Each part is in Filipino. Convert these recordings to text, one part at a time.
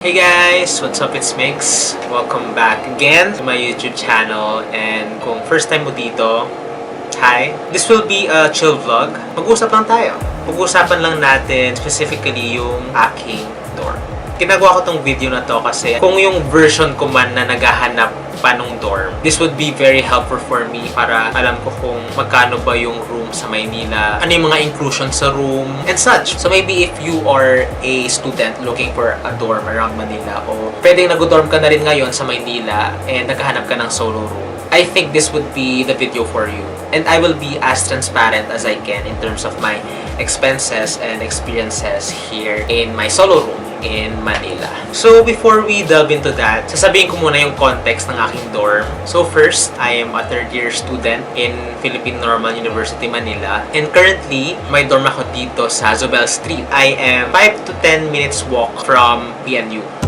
Hey guys! What's up? It's Mix. Welcome back again to my YouTube channel. And kung first time mo dito, hi! This will be a chill vlog. Mag-usap lang tayo. Pag-uusapan lang natin specifically yung aking dorm. Ginagawa ko tong video na to kasi kung yung version ko man na naghahanap pa nung dorm, this would be very helpful for me para alam ko kung magkano ba yung room sa Maynila, ano yung mga inclusion sa room, and such. So maybe if you are a student looking for a dorm around Manila o pwedeng nag-dorm ka na rin ngayon sa Maynila and naghahanap ka ng solo room, I think this would be the video for you. And I will be as transparent as I can in terms of my expenses and experiences here in my solo room in Manila. So before we delve into that, sasabihin ko muna yung context ng aking dorm. So first, I am a third year student in Philippine Normal University Manila. And currently, may dorm ako dito sa Zobel Street. I am 5 to 10 minutes walk from PNU.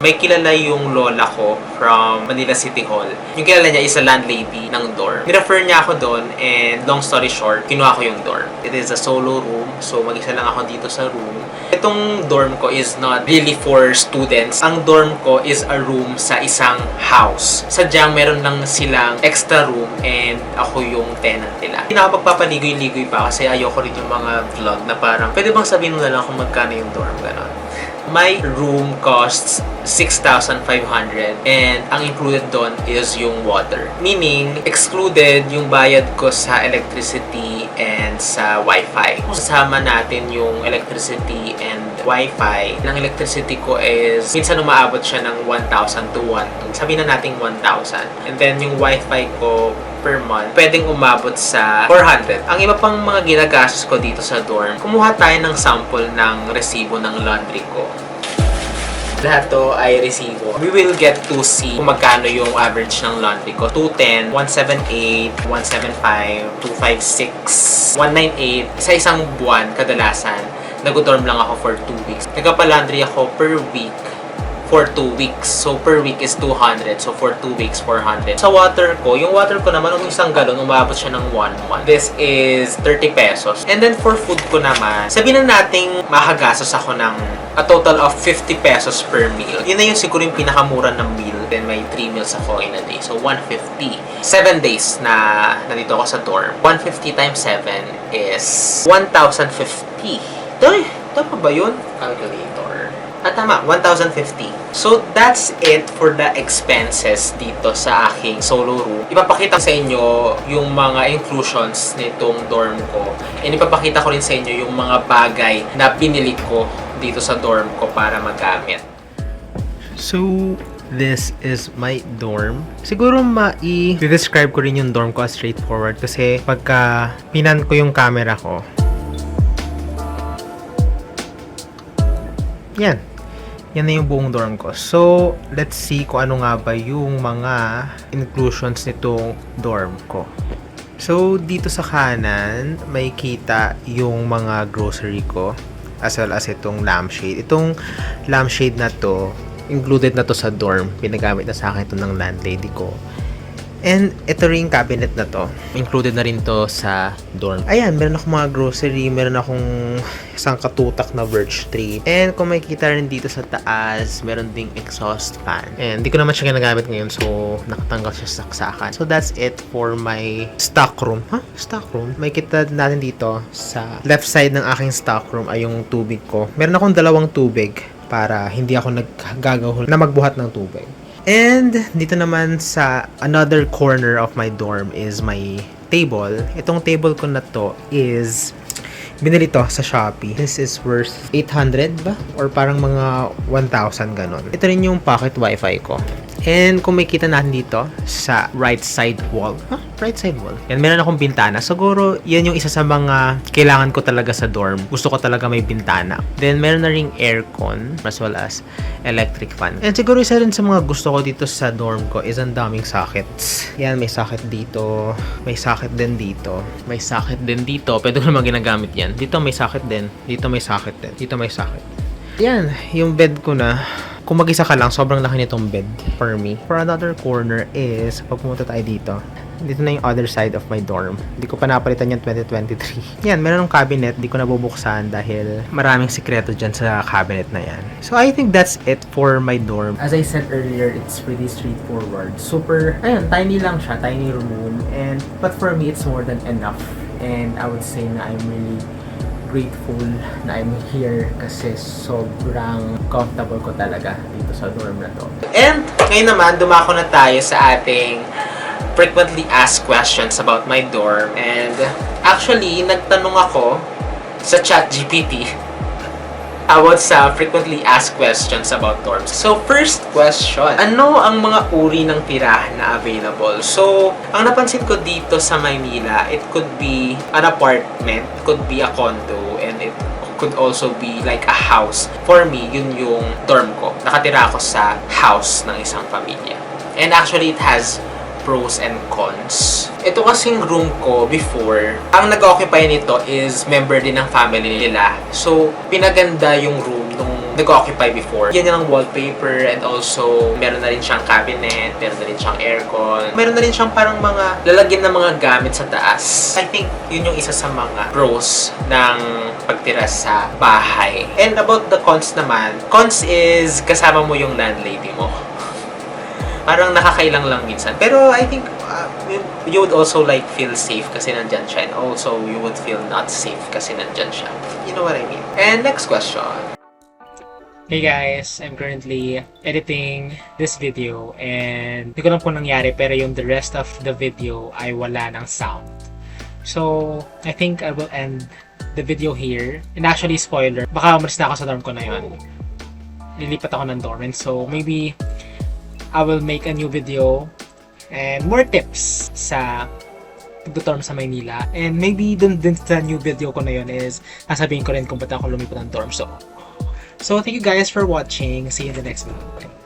May kilala yung lola ko from Manila City Hall. Yung kilala niya is a landlady ng dorm. Nirefer niya ako doon and long story short, kinuha ko yung dorm. It is a solo room, so mag-isa lang ako dito sa room. Itong dorm ko is not really for students. Ang dorm ko is a room sa isang house. Sadyang meron lang silang extra room and ako yung tenant nila. Hindi na ako magpapaligoy-ligoy pa kasi ayoko rin yung mga vlog na parang pwede bang sabihin mo na lang kung magkano yung dorm, ganon. My room costs 6,500 and ang included doon is yung water. Meaning, excluded yung bayad ko sa electricity and sa wifi. Kung sasama natin yung electricity and wifi, ng electricity ko is minsan umaabot siya ng 1,000 to 1. Sabihin na natin 1,000. And then yung wifi ko per month, pwedeng umabot sa 400. Ang iba pang mga ginagastos ko dito sa dorm, kumuha tayo ng sample ng resibo ng laundry ko. Lahat to ay resibo. We will get to see kung magkano yung average ng laundry ko. 210, 178, 175, 256, 198. Sa isang buwan, kadalasan, nag-dorm lang ako for 2 weeks. Nagpa-laundry ako per week for 2 weeks. So, per week is 200. So, for 2 weeks, 400. Sa water ko, yung water ko naman, yung isang galon, umabot siya ng 1 This is 30 pesos. And then, for food ko naman, sabihin na nating makagastos ako ng a total of 50 pesos per meal. Yun na yung siguro yung pinakamura ng meal. Then, may 3 meals ako in a day. So, 150. 7 days na nandito ako sa dorm. 150 times 7 is 1,050. Toy, tama ba yun? Calculator. Ah, tama. 1,050. So, that's it for the expenses dito sa aking solo room. Ipapakita sa inyo yung mga inclusions nitong dorm ko. And ipapakita ko rin sa inyo yung mga bagay na pinili ko dito sa dorm ko para magamit. So, this is my dorm. Siguro mai-describe ko rin yung dorm ko as straightforward kasi pagka pinan ko yung camera ko, yan. Yan na yung buong dorm ko. So, let's see kung ano nga ba yung mga inclusions nitong dorm ko. So, dito sa kanan, may kita yung mga grocery ko as well as itong lampshade. Itong lampshade na to, included na to sa dorm. Pinagamit na sa akin ito ng landlady ko. And ito rin yung cabinet na to. Included na rin to sa dorm. Ayan, meron akong mga grocery. Meron akong isang katutak na birch tree. And kung makikita rin dito sa taas, meron ding exhaust fan. And hindi ko naman siya ginagamit ngayon. So, nakatanggal siya sa saksakan. So, that's it for my stock room. Ha? Huh? Stock room? May kita natin dito sa left side ng aking stock room ay yung tubig ko. Meron akong dalawang tubig para hindi ako naggagahol na magbuhat ng tubig. And dito naman sa another corner of my dorm is my table. Itong table ko na to is binili to sa Shopee. This is worth 800 ba? Or parang mga 1,000 ganon. Ito rin yung pocket wifi ko. And kung may kita natin dito sa right side wall. Huh? Right side wall. Yan, meron akong bintana. Siguro, yan yung isa sa mga kailangan ko talaga sa dorm. Gusto ko talaga may bintana. Then, meron na ring aircon as well as electric fan. And siguro isa rin sa mga gusto ko dito sa dorm ko is ang daming sockets. Yan, may socket dito. May socket din dito. May socket din dito. Pwede ko naman ginagamit yan. Dito may socket din. Dito may socket din. Dito may socket. Yan, yung bed ko na kung mag-isa ka lang, sobrang laki nitong bed for me. For another corner is, pag pumunta tayo dito, dito na yung other side of my dorm. Hindi ko pa napalitan yung 2023. Yan, meron ng cabinet, di ko nabubuksan dahil maraming sikreto dyan sa cabinet na yan. So I think that's it for my dorm. As I said earlier, it's pretty straightforward. Super, ayun, tiny lang siya, tiny room. And, but for me, it's more than enough. And I would say na I'm really grateful na I'm here kasi sobrang comfortable ko talaga dito sa dorm na to. And ngayon naman, dumako na tayo sa ating frequently asked questions about my dorm. And actually, nagtanong ako sa chat GPT about sa frequently asked questions about dorms. So, first question. Ano ang mga uri ng tirahan na available? So, ang napansin ko dito sa Maynila, it could be an apartment, it could be a condo, and it could also be like a house. For me, yun yung dorm ko. Nakatira ako sa house ng isang pamilya. And actually, it has pros and cons. Ito kasing room ko before, ang nag-occupy nito is member din ng family nila. So, pinaganda yung room nung nag-occupy before. Yan yung wallpaper and also meron na rin siyang cabinet, meron na rin siyang aircon. Meron na rin siyang parang mga lalagyan ng mga gamit sa taas. I think yun yung isa sa mga pros ng pagtira sa bahay. And about the cons naman, cons is kasama mo yung landlady mo parang nakakailang lang minsan. Pero I think uh, you would also like feel safe kasi nandyan siya. And also, you would feel not safe kasi nandyan siya. You know what I mean? And next question. Hey guys, I'm currently editing this video and hindi ko lang po nangyari pero yung the rest of the video ay wala ng sound. So, I think I will end the video here. And actually, spoiler, baka umalis na ako sa dorm ko na yun. Lilipat ako ng dorm and so maybe I will make a new video and more tips sa pag-dorm sa Maynila. And maybe dun din sa new video ko na yun is sasabihin ko rin kung ba't ako lumipat ng dorm. So, So thank you guys for watching. See you in the next video. Bye.